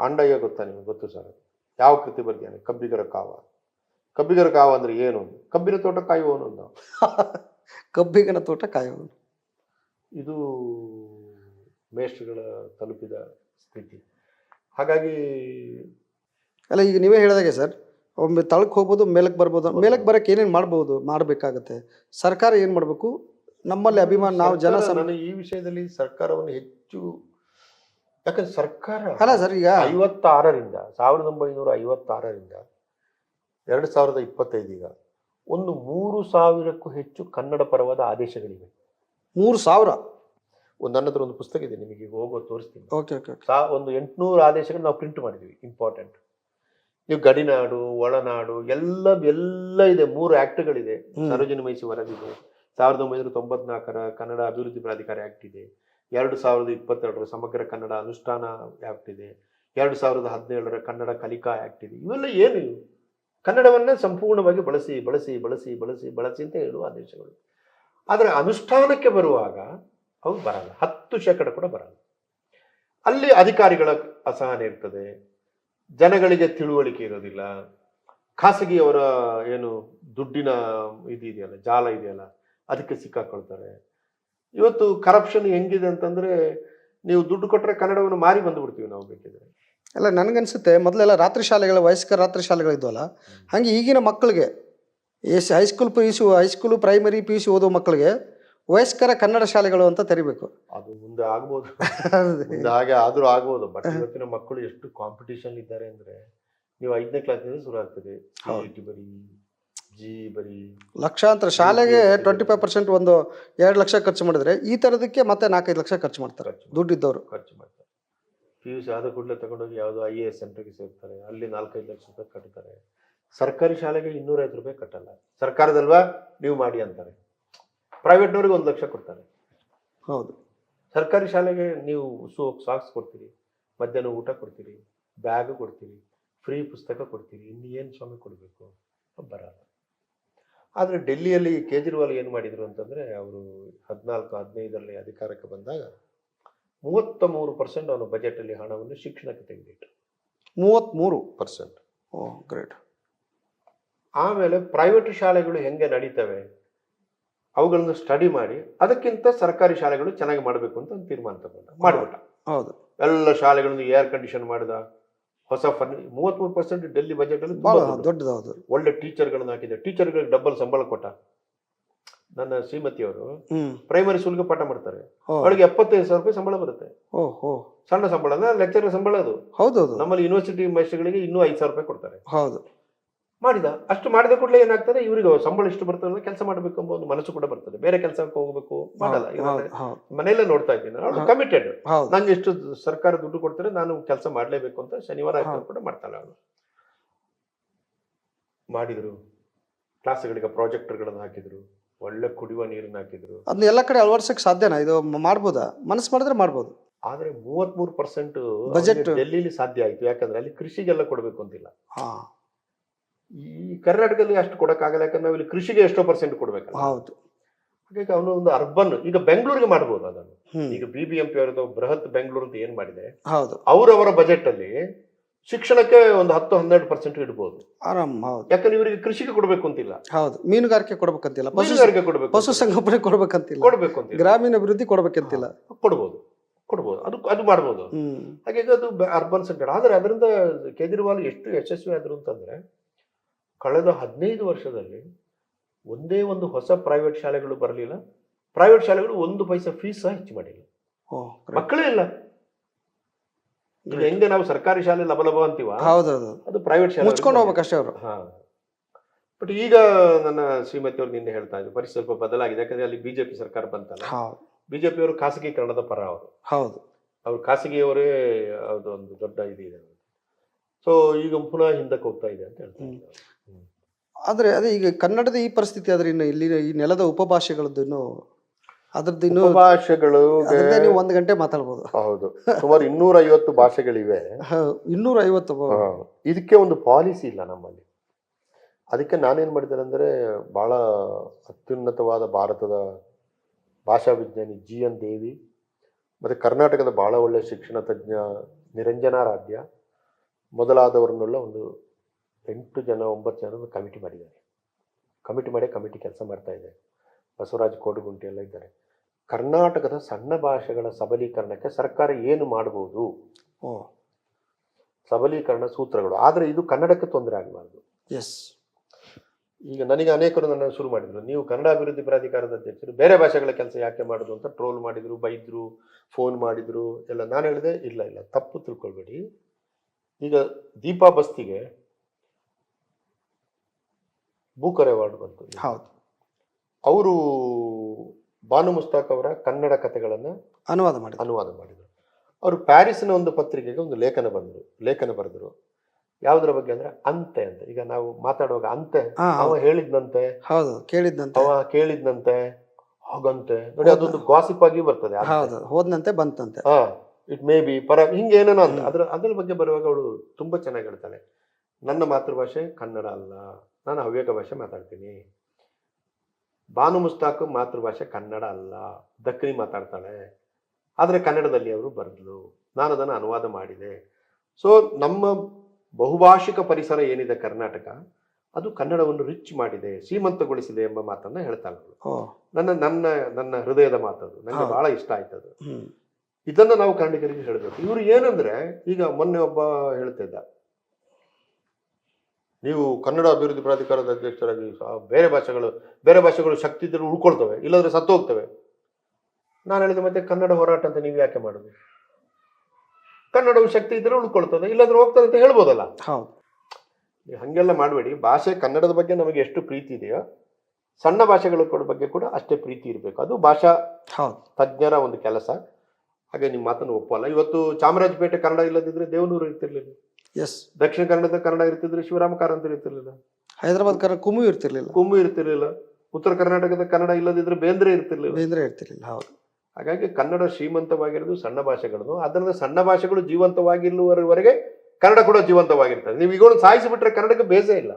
ಅಂಡಯ್ಯ ಗೊತ್ತಾ ನಿಮಗೆ? ಗೊತ್ತು ಸರ್. ಯಾವ ಕೃತಿ ಬರ್ದಿದ್ದಾನೆ ಕಬ್ಬಿಗರ ಕಾವ. ಕಬ್ಬಿಗರ ಕಾವ ಅಂದ್ರೆ ಏನು? ಕಬ್ಬಿನ ತೋಟ ಕಾಯುವವನು ಅಂದ ಕಬ್ಬಿಗನ ತೋಟ ಕಾಯುವನು ಇದು ಮೇಷ್ಟ್ರುಗಳ ತಲುಪಿದ ಸ್ಥಿತಿ. ಹಾಗಾಗಿ ಅಲ್ಲ ಈಗ ನೀವೇ ಹೇಳಿದಾಗೆ ಸರ್ ಒಮ್ಮೆ ತಳಕ್ಕೆ ಹೋಗ್ಬೋದು ಮೇಲಕ್ಕೆ ಬರ್ಬೋದು ಮೇಲಕ್ಕೆ ಬರಕ್ಕೆ ಏನೇನು ಮಾಡ್ಬೋದು ಮಾಡಬೇಕಾಗತ್ತೆ. ಸರ್ಕಾರ ಏನು ಮಾಡಬೇಕು? ನಮ್ಮಲ್ಲಿ ಅಭಿಮಾನ ನಾವು ಜನ ನಾನು ಈ ವಿಷಯದಲ್ಲಿ ಸರ್ಕಾರವನ್ನು ಹೆಚ್ಚು ಯಾಕಂದ್ರೆ ಸರ್ಕಾರ ಅಲ್ಲ ಸರ್ ಈಗ ಐವತ್ತಾರರಿಂದ ಸಾವಿರದ ಒಂಬೈನೂರ ಐವತ್ತಾರರಿಂದ ಎರಡು ಸಾವಿರದ ಇಪ್ಪತ್ತೈದೀಗ ಒಂದು ಮೂರು ಸಾವಿರಕ್ಕೂ ಹೆಚ್ಚು ಕನ್ನಡ ಪರವಾದ ಆದೇಶಗಳಿವೆ. ಮೂರು ಸಾವಿರ? ಒಂದು ನನ್ನ ಹತ್ರ ಒಂದು ಪುಸ್ತಕ ಇದೆ ನಿಮಗೆ ಈಗ ಹೋಗೋ ತೋರಿಸ್ತೀನಿ. ಓಕೆ ಓಕೆ ಸಾ ಒಂದು ಎಂಟುನೂರು ಆದೇಶಗಳು ನಾವು ಪ್ರಿಂಟ್ ಮಾಡಿದ್ವಿ ಇಂಪಾರ್ಟೆಂಟ್ ನೀವು ಗಡಿನಾಡು ಒಳನಾಡು ಎಲ್ಲ ಎಲ್ಲ ಇದೆ ಮೂರು ಆ್ಯಕ್ಟ್ಗಳಿದೆ. ಸರೋಜಿನಿ ಮೈಸಿ ವರದಿದೆ ಸಾವಿರದ ಒಂಬೈನೂರ ತೊಂಬತ್ನಾಲ್ಕರ ಕನ್ನಡ ಅಭಿವೃದ್ಧಿ ಪ್ರಾಧಿಕಾರ ಆಕ್ಟ್ ಇದೆ. ಎರಡು ಸಾವಿರದ ಇಪ್ಪತ್ತೆರಡರ ಸಮಗ್ರ ಕನ್ನಡ ಅನುಷ್ಠಾನ ಆ್ಯಕ್ಟ್ ಇದೆ. ಎರಡು ಸಾವಿರದ ಹದಿನೇಳರ ಕನ್ನಡ ಕಲಿಕಾ ಆಕ್ಟ್ ಇದೆ. ಇವೆಲ್ಲ ಏನು ಕನ್ನಡವನ್ನ ಸಂಪೂರ್ಣವಾಗಿ ಬಳಸಿ ಬಳಸಿ ಬಳಸಿ ಬಳಸಿ ಬಳಸಿ ಅಂತ ಹೇಳುವ ಆದೇಶಗಳು. ಆದರೆ ಅನುಷ್ಠಾನಕ್ಕೆ ಬರುವಾಗ ಅವು ಬರಲ್ಲ. ಹತ್ತು ಶೇಕಡ ಕೂಡ ಬರಲ್ಲ. ಅಲ್ಲಿ ಅಧಿಕಾರಿಗಳ ಅಸಹನೆ ಇರ್ತದೆ. ಜನಗಳಿಗೆ ತಿಳುವಳಿಕೆ ಇರೋದಿಲ್ಲ. ಖಾಸಗಿಯವರ ಏನು ದುಡ್ಡಿನ ಇದು ಇದೆಯಲ್ಲ ಜಾಲ ಇದೆಯಲ್ಲ ಅದಕ್ಕೆ ಸಿಕ್ಕಾಕೊಳ್ತಾರೆ. ಇವತ್ತು ಕರಪ್ಷನ್ ಹೆಂಗಿದೆ ಅಂತಂದ್ರೆ ನೀವು ದುಡ್ಡು ಕೊಟ್ಟರೆ ಕನ್ನಡವನ್ನು ಮಾರಿ ಬಂದುಬಿಡ್ತೀವಿ ನಾವು ಬೇಕಿದ್ರೆ. ಅಲ್ಲ ನನಗನ್ಸುತ್ತೆ ಮೊದಲೆಲ್ಲ ರಾತ್ರಿ ಶಾಲೆಗಳ ವಯಸ್ಕ ರಾತ್ರಿ ಶಾಲೆಗಳಿದ್ವಲ್ಲ ಹಾಗೆ ಈಗಿನ ಮಕ್ಕಳಿಗೆ S high school P U C high school primary P U C ಓದೋ ಮಕ್ಕಳಿಗೆ ವಯಸ್ಕರ ಕನ್ನಡ ಶಾಲೆಗಳು ಅಂತ ತೆರಿಬೇಕು. ಅದು ಮುಂದೆ ಆಗ್ಬೋದು. ಮುಂದೆ ಹಾಗೆ ಆದರೂ ಆಗ್ಬೋದು. ಬಟ್ ಇವತ್ತಿನ ಮಕ್ಕಳು ಎಷ್ಟು ಕಾಂಪಿಟೇಷನ್ ಇದ್ದಾರೆ ಅಂದ್ರೆ ನೀವು ಐದನೇ ಕ್ಲಾಸಿಂದ ಶುರು ಆಗ್ತದೆ ಬರೀ ಜಿ ಬರಿ. ಲಕ್ಷಾಂತರ ಶಾಲೆಗೆ ಟ್ವೆಂಟಿ ಫೈವ್ ಪರ್ಸೆಂಟ್ ಒಂದು ಎರಡು ಲಕ್ಷ ಖರ್ಚು ಮಾಡಿದ್ರೆ ಈ ತರದಕ್ಕೆ ಮತ್ತೆ ನಾಲ್ಕೈದು ಲಕ್ಷ ಖರ್ಚು ಮಾಡ್ತಾರೆ. ದುಡ್ಡು ದುಡ್ಡಿದ್ದವರು. ಖರ್ಚು ಮಾಡ್ತಾರೆ. ಪಿ ಯು ಸಿ ಆದ ಕೂಡಲೇ ತಗೊಂಡೋಗಿ ಯಾವುದು ಐ ಎ ಎಸ್ ಸೆಂಟರ್ಗೆ ಸೇರ್ತಾರೆ. ಅಲ್ಲಿ ನಾಲ್ಕೈದು ಲಕ್ಷ ರೂಪಾಯಿ ಕಟ್ತಾರೆ. ಸರ್ಕಾರಿ ಶಾಲೆಗೆ ಇನ್ನೂರೈವತ್ತು ರೂಪಾಯಿ ಕಟ್ಟಲ್ಲ. ಸರ್ಕಾರದಲ್ವಾ? ನೀವು ಮಾಡಿ ಅಂತಾರೆ. ಪ್ರೈವೇಟ್ನವ್ರಿಗೆ ಒಂದು ಲಕ್ಷ ಕೊಡ್ತಾರೆ. ಹೌದು. ಸರ್ಕಾರಿ ಶಾಲೆಗೆ ನೀವು ಸೋ ಸಾಕ್ಸ್ ಕೊಡ್ತೀರಿ ಮಧ್ಯಾಹ್ನ ಊಟ ಕೊಡ್ತೀರಿ ಬ್ಯಾಗ್ ಕೊಡ್ತೀರಿ ಫ್ರೀ ಪುಸ್ತಕ ಕೊಡ್ತೀರಿ ಇನ್ನೇನು ಏನು ಸ್ವಾಮಿ ಕೊಡಬೇಕು ಬರಲ್ಲ. ಆದರೆ ಡೆಲ್ಲಿಯಲ್ಲಿ ಕೇಜ್ರಿವಾಲ್ ಏನು ಮಾಡಿದರು ಅಂತಂದರೆ ಅವರು ಹದಿನಾಲ್ಕು ಹದಿನೈದರಲ್ಲಿ ಅಧಿಕಾರಕ್ಕೆ ಬಂದಾಗ ಮೂವತ್ತ ಮೂರು ಪರ್ಸೆಂಟ್ ಅವನು ಬಜೆಟಲ್ಲಿ ಹಣವನ್ನು ಶಿಕ್ಷಣಕ್ಕೆ ತೆಗೆದಿಟ್ಟು ಮೂವತ್ತ್ಮೂರು ಪರ್ಸೆಂಟ್ ಓ ಗ್ರೇಟ್ ಆಮೇಲೆ ಪ್ರೈವೇಟ್ ಶಾಲೆಗಳು ಹೆಂಗೆ ನಡೀತವೆ? ಅವುಗಳನ್ನು ಸ್ಟಡಿ ಮಾಡಿ ಅದಕ್ಕಿಂತ ಸರ್ಕಾರಿ ಶಾಲೆಗಳು ಚೆನ್ನಾಗಿ ಮಾಡಬೇಕು ಅಂತ ಒಂದು ತೀರ್ಮಾನ ತಗೊಂಡ ಮಾಡಿಬಿಟ್ಟ. ಹೌದು. ಎಲ್ಲ ಶಾಲೆಗಳನ್ನು ಏರ್ ಕಂಡೀಷನ್ ಮಾಡಿದ ಹೊಸ ಫರ್ನಿ ಮೂವತ್ಮೂರು ಪರ್ಸೆಂಟ್ ಡೆಲ್ಲಿ ಬಜೆಟ್ ಅಲ್ಲಿ ಭಾಳ ಒಳ್ಳೆ ಟೀಚರ್ಗಳನ್ನ ಹಾಕಿದೆ ಟೀಚರ್ಗಳಿಗೆ ಡಬಲ್ ಸಂಬಳ ಕೊಟ್ಟ. ನನ್ನ ಶ್ರೀಮತಿಯವರು ಅವರು ಪ್ರೈಮರಿ ಸ್ಕೂಲ್ಗೆ ಪಾಠ ಮಾಡ್ತಾರೆ. ಅವಳಿಗೆ ಎಪ್ಪತ್ತೈದು ಸಾವಿರ ರೂಪಾಯಿ ಸಂಬಳ ಬರುತ್ತೆ. ಸಣ್ಣ ಸಂಬಳ ಅಂದ್ರೆ ಲೆಕ್ಚರ್ ಸಂಬಳ ಅದು. ಹೌದು ಹೌದು ನಮ್ಮಲ್ಲಿ ಯೂನಿವರ್ಸಿಟಿ ಮೈಸ್ಟರ್ಗಳಿಗೆ ಇನ್ನೂ ಐದು ಸಾವಿರ ರೂಪಾಯಿ ಕೊಡ್ತಾರೆ. ಹೌದು. ಮಾಡಿದ ಅಷ್ಟು ಮಾಡಿದ ಕೂಡಲೇ ಏನಾಗ್ತದೆ ಇವರಿಗೆ ಸಂಬಳ ಎಷ್ಟು ಬರ್ತದೆ ಕೆಲಸ ಮಾಡಬೇಕು ಎಂಬ ಒಂದು ಮನಸ್ಸು ಕೂಡ ಬರ್ತದೆ. ಬೇರೆ ಕೆಲಸಕ್ಕೆ ಹೋಗಬೇಕು ಮಾಡಲ್ಲ. ಮನೆಯಲ್ಲೇ ನೋಡ್ತಾ ಇದ್ದೀನಿ. ಅವಳು ಹಾ. ಕಮಿಟೆಡ್ ನಂಗೆ ಎಷ್ಟು ಸರ್ಕಾರ ದುಡ್ಡು ಕೊಡ್ತಾರೆ ನಾನು ಕೆಲಸ ಮಾಡಲೇಬೇಕು ಅಂತ ಶನಿವಾರ ಆಯ್ತು ಕೂಡ ಮಾಡ್ತಾಳೆ ಅವಳು. ಮಾಡಿದ್ರು ಕ್ಲಾಸ್ಗಳಿಗೆ ಪ್ರಾಜೆಕ್ಟರ್ಗಳನ್ನು ಹಾಕಿದ್ರು ಒಳ್ಳೆ ಕುಡಿಯುವ ನೀರನ್ನ ಹಾಕಿದ್ರು. ಅದನ್ನ ಎಲ್ಲ ಕಡೆ ಅಳವಡಿಸಕ್ಕೆ ಸಾಧ್ಯನಾ? ಇದು ಮಾಡ್ಬೋದಾ? ಮನಸ್ಸು ಮಾಡಿದ್ರೆ ಮಾಡ್ಬೋದು. ಆದ್ರೆ ಮೂವತ್ಮೂರು ಪರ್ಸೆಂಟ್ ಬಜೆಟ್ ಡೆಲ್ಲಿಲಿ ಸಾಧ್ಯ ಆಯ್ತು. ಯಾಕಂದ್ರೆ ಅಲ್ಲಿ ಕೃಷಿಗೆಲ್ಲ ಕೊಡಬೇಕು ಅಂತಿಲ್ಲ. ಈ ಕರ್ನಾಟಕದಲ್ಲಿ ಅಷ್ಟು ಕೊಡಕ್ಕಾಗಲ್ಲ ಯಾಕಂದ್ರೆ ನಾವಿಲ್ಲಿ ಕೃಷಿಗೆ ಎಷ್ಟೋ ಪರ್ಸೆಂಟ್ ಕೊಡ್ಬೇಕು. ಹೌದು. ಹಾಗಾಗಿ ಅವನು ಒಂದು ಅರ್ಬನ್ ಈಗ ಬೆಂಗಳೂರಿಗೆ ಮಾಡ್ಬೋದು ಅದನ್ನು. ಈಗ ಬಿ ಬಿ ಎಂ ಪಿ ಅವರದ್ದು ಬೃಹತ್ ಬೆಂಗಳೂರು ಅಂತ ಏನ್ ಮಾಡಿದೆ? ಹೌದು. ಅವರವರ ಬಜೆಟ್ ಅಲ್ಲಿ ಶಿಕ್ಷಣಕ್ಕೆ ಒಂದು ಹತ್ತು ಹನ್ನೆರಡು ಪರ್ಸೆಂಟ್ ಇಡ್ಬೋದು. ಆರಾಮ್ ಹೌದು. ಯಾಕಂದ್ರೆ ಇವರಿಗೆ ಕೃಷಿಗೆ ಕೊಡಬೇಕು ಅಂತಿಲ್ಲ. ಹೌದು. ಮೀನುಗಾರಿಕೆ ಕೊಡಬೇಕಂತಿಲ್ಲ. ಪಶುಗಾರಿಕೆ ಮೀನುಗಾರಿಕೆ ಕೊಡಬೇಕು ಪಶು ಸಂಗೋಪನೆ ಕೊಡ್ಬೇಕಂತಿಲ್ಲ. ಕೊಡಬೇಕು ಅಂತ ಗ್ರಾಮೀಣ ಅಭಿವೃದ್ಧಿ ಕೊಡಬೇಕಂತಿಲ್ಲ ಕೊಡ್ಬೋದು. ಕೊಡ್ಬೋದು. ಅದು ಅದು ಮಾಡ್ಬೋದು. ಹಾಗೆ ಹಾಗಾಗಿ ಅದು ಅರ್ಬನ್ ಸೆಂಟರ್ ಆದ್ರೆ ಅದರಿಂದ ಕೇಜ್ರಿವಾಲ್ ಎಷ್ಟು ಯಶಸ್ವಿ ಆದ್ರು ಅಂತಂದ್ರೆ ಕಳೆದ ಹದಿನೈದು ವರ್ಷದಲ್ಲಿ ಒಂದೇ ಒಂದು ಹೊಸ ಪ್ರೈವೇಟ್ ಶಾಲೆಗಳು ಬರಲಿಲ್ಲ. ಪ್ರೈವೇಟ್ ಶಾಲೆಗಳು ಒಂದು ಪೈಸಾ ಫೀಸ್ ಸಹ ಹೆಚ್ಚು ಮಾಡಿಲ್ಲ. ಮಕ್ಕಳೇ ಇಲ್ಲ. ಈಗ ಹೆಂಗೆ ನಾವು ಸರ್ಕಾರಿ ಶಾಲೆ ಲಭಲಭ ಅಂತೀವ? ಹೌದೌದು. ಅದು ಪ್ರೈವೇಟ್ ಶಾಲೆ ಮುಚ್ಕೊಂಡು ಹೋಗ್ಬೇಕಷ್ಟೇ ಅವರು. ಹಾ. ಬಟ್ ಈಗ ನನ್ನ ಶ್ರೀಮತಿ ಅವರು ನಿನ್ನೆ ಹೇಳ್ತಾ ಇದ್ರು ಪರಿಸ್ಥಿತಿ ಸ್ವಲ್ಪ ಬದಲಾಗಿದೆ. ಯಾಕಂದ್ರೆ ಅಲ್ಲಿ ಬಿಜೆಪಿ ಸರ್ಕಾರ ಬಂತಲ್ಲ. ಬಿಜೆಪಿ ಅವರು ಖಾಸಗೀಕರಣದ ಪರ ಅವರು. ಹೌದು. ಅವ್ರು ಖಾಸಗಿಯವರೇ ಅದೊಂದು ಒಂದು ದೊಡ್ಡ ಇದು ಇದೆ ಸೊ ಈಗ ಪುನಃ ಹಿಂದಕ್ಕೆ ಹೋಗ್ತಾ ಇದೆ ಅಂತ ಹೇಳ್ತಾ ಇದ್ದಾರೆ. ಆದ್ರೆ ಅದೇ ಈಗ ಕನ್ನಡದ ಈ ಪರಿಸ್ಥಿತಿ ಆದ್ರೆ ಇನ್ನು ಇಲ್ಲಿ ಈ ನೆಲದ ಉಪಭಾಷೆಗಳದ್ದು ಅದ್ರದ್ದು ಇನ್ನು ಅದನ್ನೇ ನೀವು ಒಂದು ಗಂಟೆ ಮಾತಾಡ್ಬೋದು. ಹೌದು. ಸುಮಾರು ಇನ್ನೂರ ಐವತ್ತು ಭಾಷೆಗಳಿವೆ ಇನ್ನೂರ ಐವತ್ತು ಇದಕ್ಕೆ ಒಂದು ಪಾಲಿಸಿ ಇಲ್ಲ ನಮ್ಮಲ್ಲಿ. ಅದಕ್ಕೆ ನಾನೇನು ಮಾಡಿದ್ದೇನೆ ಅಂದರೆ ಭಾಳ ಅತ್ಯುನ್ನತವಾದ ಭಾರತದ ಭಾಷಾ ವಿಜ್ಞಾನಿ ಜಿ ಎನ್ ದೇವಿ ಮತ್ತು ಕರ್ನಾಟಕದ ಭಾಳ ಒಳ್ಳೆಯ ಶಿಕ್ಷಣ ತಜ್ಞ ನಿರಂಜನಾರಾಧ್ಯ ಮೊದಲಾದವರನ್ನೆಲ್ಲ ಒಂದು ಎಂಟು ಜನ ಒಂಬತ್ತು ಜನ ಕಮಿಟಿ ಮಾಡಿದ್ದಾರೆ. ಕಮಿಟಿ ಮಾಡಿ ಕಮಿಟಿ ಕೆಲಸ ಮಾಡ್ತಾ ಇದೆ. ಬಸವರಾಜ್ ಕೋಡುಗುಂಟಿ ಎಲ್ಲ ಇದ್ದಾರೆ. ಕರ್ನಾಟಕದ ಸಣ್ಣ ಭಾಷೆಗಳ ಸಬಲೀಕರಣಕ್ಕೆ ಸರ್ಕಾರ ಏನು ಮಾಡಬಹುದು ಸಬಲೀಕರಣ ಸೂತ್ರಗಳು. ಆದರೆ ಇದು ಕನ್ನಡಕ್ಕೆ ತೊಂದರೆ ಆಗಬಾರ್ದು. ಎಸ್. ಈಗ ನನಗೆ ಅನೇಕರು ನನ್ನ ಶುರು ಮಾಡಿದ್ರು. ನೀವು ಕನ್ನಡ ಅಭಿವೃದ್ಧಿ ಪ್ರಾಧಿಕಾರದ ಅಧ್ಯಕ್ಷರು ಬೇರೆ ಭಾಷೆಗಳ ಕೆಲಸ ಯಾಕೆ ಮಾಡೋದು ಅಂತ ಟ್ರೋಲ್ ಮಾಡಿದರು ಬೈದರು ಫೋನ್ ಮಾಡಿದರು ಎಲ್ಲ ನಾನು ಹೇಳಿದೆ ಇಲ್ಲ ಇಲ್ಲ. ತಪ್ಪು ತಿಳ್ಕೊಳ್ಬೇಡಿ. ಈಗ ದೀಪಾ ಬಸ್ತಿಗೆ ಬೂಕರ್ ಅವಾರ್ಡ್ ಬಂತು ಹೌದು. ಅವರು ಬಾನು ಮುಸ್ತಾಕ್ ಅವರ ಕನ್ನಡ ಕಥೆಗಳನ್ನು ಅನುವಾದ ಮಾಡಿ ಅನುವಾದ ಮಾಡಿದರು. ಅವರು ಪ್ಯಾರಿಸ್ನ ಒಂದು ಪತ್ರಿಕೆಗೆ ಒಂದು ಲೇಖನ ಬಂದರು ಲೇಖನ ಬರೆದರು. ಯಾವುದರ ಬಗ್ಗೆ ಅಂದ್ರೆ ಅಂತೆ ಅಂತ. ಈಗ ನಾವು ಮಾತಾಡುವಾಗ ಅಂತೆ. ಅವ ಹೇಳಿದ್ನಂತೆ. ಹೌದು ಕೇಳಿದ್ನಂತೆ. ಅವ ಕೇಳಿದ್ನಂತೆ. ಹಾಗಂತೆ. ನೋಡಿ ಅದೊಂದು ಗಾಸಿಪ್ ಆಗಿ ಬರ್ತದೆ. ಹೌದು ಹೋದ್ನಂತೆ ಬಂತಂತೆ. ಹಾ ಇಟ್ ಮೇ ಬಿ ಪರ ಹಿಂಗೆ ಏನೇನೋ ಅಂತ. ಅದ್ರ ಅದ್ರ ಬಗ್ಗೆ ಬರುವಾಗ ಅವಳು ತುಂಬಾ ಚೆನ್ನಾಗಿ ಹೇಳ್ತಾಳೆ. ನನ್ನ ಮಾತೃಭಾಷೆ ಕನ್ನಡ ಅಲ್ಲ. ನಾನು ಹವ್ಯಕ ಭಾಷೆ ಮಾತಾಡ್ತೀನಿ. ಬಾನು ಮುಸ್ತಾಕ್ ಮಾತೃಭಾಷೆ ಕನ್ನಡ ಅಲ್ಲ. ದಕ್ಕನಿ ಮಾತಾಡ್ತಾಳೆ. ಆದರೆ ಕನ್ನಡದಲ್ಲಿ ಅವರು ಬರೆದ್ಲು. ನಾನು ಅದನ್ನು ಅನುವಾದ ಮಾಡಿದೆ. ಸೊ ನಮ್ಮ ಬಹುಭಾಷಿಕ ಪರಿಸರ ಏನಿದೆ ಕರ್ನಾಟಕ ಅದು ಕನ್ನಡವನ್ನು ರಿಚ್ ಮಾಡಿದೆ ಶ್ರೀಮಂತಗೊಳಿಸಿದೆ ಎಂಬ ಮಾತನ್ನ ಹೇಳ್ತಾ. ನನ್ನ ನನ್ನ ನನ್ನ ಹೃದಯದ ಮಾತದು. ನನಗೆ. ಬಹಳ ಇಷ್ಟ ಆಯ್ತದು ಇದನ್ನ ನಾವು ಕನ್ನಡಿಗರಿಗೆ ಹೇಳಬೇಕು. ಇವರು ಏನಂದ್ರೆ ಈಗ ಮೊನ್ನೆ ಒಬ್ಬ ಹೇಳ್ತಿದ್ದ. ನೀವು ಕನ್ನಡ ಅಭಿವೃದ್ಧಿ ಪ್ರಾಧಿಕಾರದ ಅಧ್ಯಕ್ಷರಾಗಿ ಬೇರೆ ಭಾಷೆಗಳು ಬೇರೆ ಭಾಷೆಗಳು ಶಕ್ತಿ ಇದ್ದರೆ ಉಳ್ಕೊಳ್ತವೆ ಇಲ್ಲಾಂದ್ರೆ ಸತ್ತು ಹೋಗ್ತವೆ ನಾನು ಹೇಳಿದ ಮತ್ತೆ ಕನ್ನಡ ಹೋರಾಟ ಅಂತ ನೀವು ಯಾಕೆ ಮಾಡೋದು? ಕನ್ನಡವು ಶಕ್ತಿ ಇದ್ದರೆ ಉಳ್ಕೊಳ್ತದೆ ಇಲ್ಲಾಂದ್ರೆ ಹೋಗ್ತದೆ ಅಂತ ಹೇಳ್ಬೋದಲ್ಲ? ಹಂಗೆಲ್ಲ ನೀವು ಹಾಗೆಲ್ಲ ಮಾಡಬೇಡಿ ಭಾಷೆ ಕನ್ನಡದ ಬಗ್ಗೆ ನಮಗೆ ಎಷ್ಟು ಪ್ರೀತಿ ಇದೆಯೋ ಸಣ್ಣ ಭಾಷೆಗಳ ಬಗ್ಗೆ ಕೂಡ ಅಷ್ಟೇ ಪ್ರೀತಿ ಇರಬೇಕು. ಅದು ಭಾಷಾ ತಜ್ಞರ ಒಂದು ಕೆಲಸ. ಹಾಗೆ ನಿಮ್ಮ ಮಾತನ್ನು ಒಪ್ಪಲ್ಲ. ಇವತ್ತು ಚಾಮರಾಜಪೇಟೆ ಕನ್ನಡ ಇಲ್ಲದಿದ್ರೆ ದೇವನೂರು ಇರ್ತಿರ್ಲಿಲ್ಲ. ಎಸ್ ದಕ್ಷಿಣ ಕನ್ನಡದ ಕನ್ನಡ ಇರ್ತಿದ್ರೆ ಶಿವರಾಮ ಕಾರಂತರು ಇರ್ತಿರ್ಲಿಲ್ಲ. ಹೈದರಾಬಾದ್ ಕನ್ನಡ ಕುಮು ಇರ್ತಿರ್ಲಿಲ್ಲ. ಕುಂಬು ಇರ್ತಿರ್ಲಿಲ್ಲ. ಉತ್ತರ ಕರ್ನಾಟಕದ ಕನ್ನಡ ಇಲ್ಲದಿದ್ರೆ ಬೇಂದ್ರೆ ಇರ್ತಿರ್ಲಿಲ್ಲ. ಬೇಂದ್ರೆ ಇರ್ತಿರ್ಲಿಲ್ಲ ಹೌದು. ಹಾಗಾಗಿ ಕನ್ನಡ ಶ್ರೀಮಂತವಾಗಿರೋದು ಸಣ್ಣ ಭಾಷೆಗಳದು. ಅದರಿಂದ ಸಣ್ಣ ಭಾಷೆಗಳು ಜೀವಂತವಾಗಿರುವವರೆಗೆ ಕನ್ನಡ ಕೂಡ ಜೀವಂತವಾಗಿರ್ತದೆ. ನೀವು ಈಗ ಸಾಯಿಸಿಬಿಟ್ರೆ ಕನ್ನಡಕ್ಕೆ ಬೇಸೇ ಇಲ್ಲ.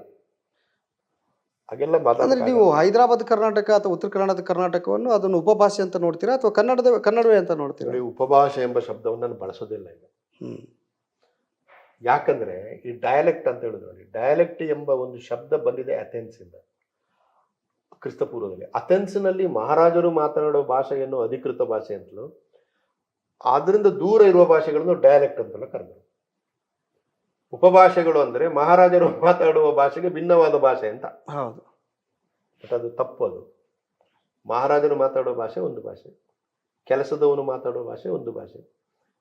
ಹಾಗೆಲ್ಲ ಅಂದ್ರೆ ನೀವು ಹೈದರಾಬಾದ್ ಕರ್ನಾಟಕ ಅಥವಾ ಉತ್ತರ ಕನ್ನಡದ ಕರ್ನಾಟಕವನ್ನು ಅದನ್ನು ಉಪಭಾಷೆ ಅಂತ ನೋಡ್ತೀರಾ ಅಥವಾ ಕನ್ನಡದ ಕನ್ನಡವೇ ಅಂತ ನೋಡ್ತೀರಾ? ನೋಡಿ ಉಪಭಾಷೆ ಎಂಬ ಶಬ್ದವನ್ನು ನಾನು ಬಳಸೋದಿಲ್ಲ ಈಗ. ಹ್ಮ್. ಯಾಕಂದ್ರೆ ಈ ಡಯಾಲೆಕ್ಟ್ ಅಂತ ಹೇಳಿದ್ರು ನೋಡಿ ಡಯಲೆಕ್ಟ್ ಎಂಬ ಒಂದು ಶಬ್ದ ಬಂದಿದೆ ಅಥೆನ್ಸಿಂದ ಕ್ರಿಸ್ತಪೂರ್ವದಲ್ಲಿ. ಅಥೆನ್ಸ್ನಲ್ಲಿ ಮಹಾರಾಜರು ಮಾತನಾಡುವ ಭಾಷೆಯನ್ನು ಅಧಿಕೃತ ಭಾಷೆ ಅಂತಲೂ ಆದ್ರಿಂದ ದೂರ ಇರುವ ಭಾಷೆಗಳನ್ನು ಡಯಾಲೆಕ್ಟ್ ಅಂತಲೂ ಕರೆದರು. ಉಪಭಾಷೆಗಳು ಅಂದ್ರೆ ಮಹಾರಾಜರು ಮಾತಾಡುವ ಭಾಷೆಗೆ ಭಿನ್ನವಾದ ಭಾಷೆ ಅಂತ. ಹೌದು. ಬಟ್ ಅದು ತಪ್ಪು ಅದು. ಮಹಾರಾಜರು ಮಾತಾಡೋ ಭಾಷೆ ಒಂದು ಭಾಷೆ. ಕೆಲಸದವನು ಮಾತಾಡೋ ಭಾಷೆ ಒಂದು ಭಾಷೆ.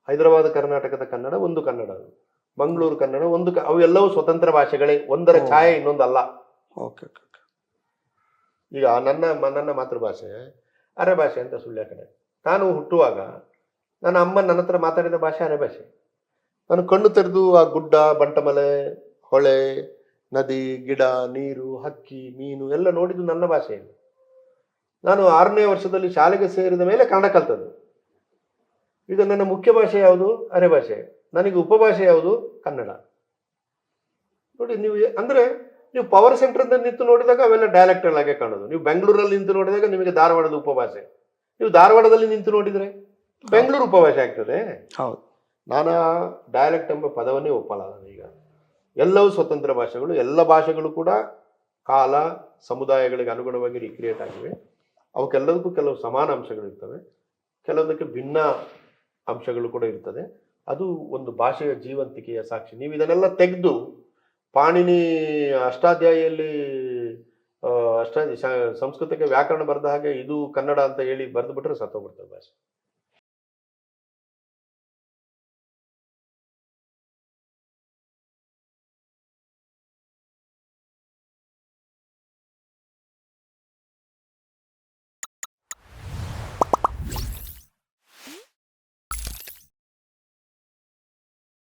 ಹೈದರಾಬಾದ್ ಕರ್ನಾಟಕದ ಕನ್ನಡ ಒಂದು ಕನ್ನಡ ಅದು. ಮಂಗಳೂರು ಕನ್ನಡ ಒಂದು ಕ- ಅವೆಲ್ಲವೂ ಸ್ವತಂತ್ರ ಭಾಷೆಗಳೇ. ಒಂದರ. ಛಾಯೆ ಇನ್ನೊಂದಲ್ಲ. ಓಕೆ ಈಗ ನನ್ನ ನನ್ನ ಮಾತೃಭಾಷೆ ಅರೆ ಭಾಷೆ ಅಂತ ಸುಳ್ಯ ಕಡೆ ನಾನು ಹುಟ್ಟುವಾಗ ನನ್ನ ಅಮ್ಮ ನನ್ನ ಹತ್ರ ಮಾತಾಡಿದ ಭಾಷೆ ಅರೆ ಭಾಷೆ. ನಾನು ಕಣ್ಣು ತೆರೆದು ಆ ಗುಡ್ಡ ಬಂಟಮಲೆ ಹೊಳೆ ನದಿ ಗಿಡ ನೀರು ಹಕ್ಕಿ ಮೀನು ಎಲ್ಲ ನೋಡಿದ್ದು ನನ್ನ ಭಾಷೆಯಲ್ಲಿ. ನಾನು ಆರನೇ ವರ್ಷದಲ್ಲಿ ಶಾಲೆಗೆ ಸೇರಿದ ಮೇಲೆ ಕನ್ನಡ ಕಲ್ತದ್ದು. ಈಗ ನನ್ನ ಮುಖ್ಯ ಭಾಷೆ ಯಾವುದು? ಅರೆ ಭಾಷೆ. ನನಗೆ ಉಪಭಾಷೆ ಯಾವುದು? ಕನ್ನಡ. ನೋಡಿ ನೀವು ಅಂದರೆ ನೀವು ಪವರ್ ಸೆಂಟರ್ ಅಂತ ನಿಂತು ನೋಡಿದಾಗ ಅವೆಲ್ಲ ಡೈಲೆಕ್ಟ್ ಆಗಿ ಕಾಣೋದು. ನೀವು ಬೆಂಗಳೂರಲ್ಲಿ ನಿಂತು ನೋಡಿದಾಗ ನಿಮಗೆ ಧಾರವಾಡದ ಉಪಭಾಷೆ. ನೀವು ಧಾರವಾಡದಲ್ಲಿ ನಿಂತು ನೋಡಿದರೆ ಬೆಂಗಳೂರು ಉಪಭಾಷೆ ಆಗ್ತದೆ. ಹೌದು. ನಾನು ಡೈಲೆಕ್ಟ್ ಎಂಬ ಪದವನ್ನೇ ಒಪ್ಪಲ್ಲ ಈಗ. ಎಲ್ಲವೂ ಸ್ವತಂತ್ರ ಭಾಷೆಗಳು ಎಲ್ಲ ಭಾಷೆಗಳು ಕೂಡ ಕಾಲ ಸಮುದಾಯಗಳಿಗೆ ಅನುಗುಣವಾಗಿ ರಿಕ್ರಿಯೇಟ್ ಆಗಿವೆ. ಅವಕ್ಕೆಲ್ಲದಕ್ಕೂ ಕೆಲವು ಸಮಾನ ಅಂಶಗಳು ಇರ್ತವೆ. ಕೆಲವೊಂದಕ್ಕೆ ಭಿನ್ನ ಅಂಶಗಳು ಕೂಡ ಇರ್ತದೆ. ಅದು ಒಂದು ಭಾಷೆಯ ಜೀವಂತಿಕೆಯ ಸಾಕ್ಷಿ. ನೀವು ಇದನ್ನೆಲ್ಲ ತೆಗೆದು ಪಾಣಿನಿ ಅಷ್ಟಾಧ್ಯಾಯಿಯಲ್ಲಿ ಅಷ್ಟಾಧ್ಯ ಸಂಸ್ಕೃತಕ್ಕೆ ವ್ಯಾಕರಣ ಬರೆದ ಹಾಗೆ ಇದು ಕನ್ನಡ ಅಂತ ಹೇಳಿ ಬರೆದು ಬಿಟ್ರೆ ಸತ್ತೋಗ್ಬಿಡ್ತದೆ ಭಾಷೆ.